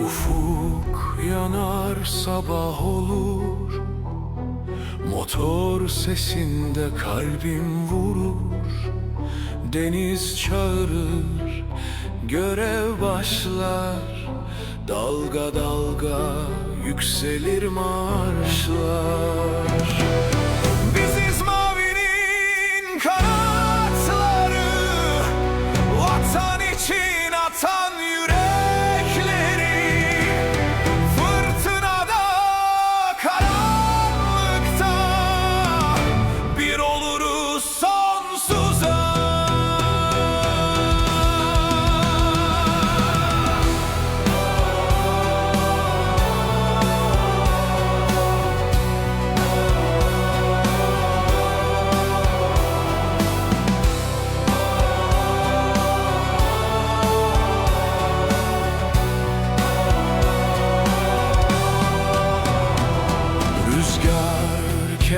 Ufuk yanar sabah olur. Motor sesinde kalbim vurur. Deniz çağırır Görev başlar. Dalga dalga Yükselir marşlar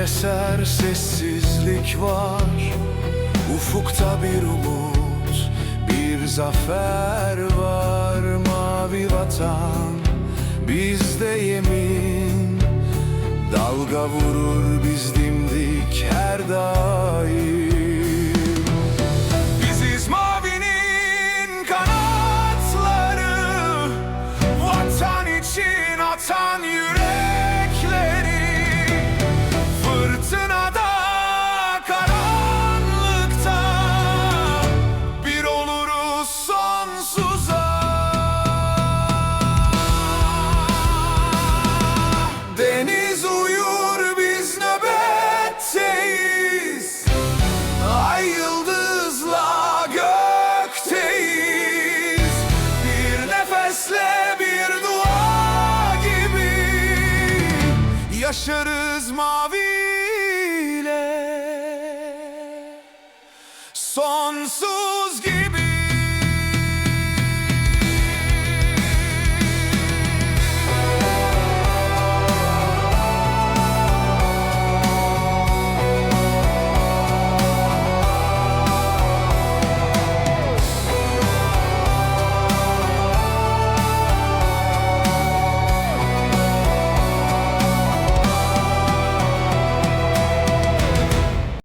Keser sessizlik var. Ufukta bir umut bir zafer var. Mavi vatan bizde yemin. Dalga vurur biz dimdik her daim Yaşarız maviyle. Sonsuz gibi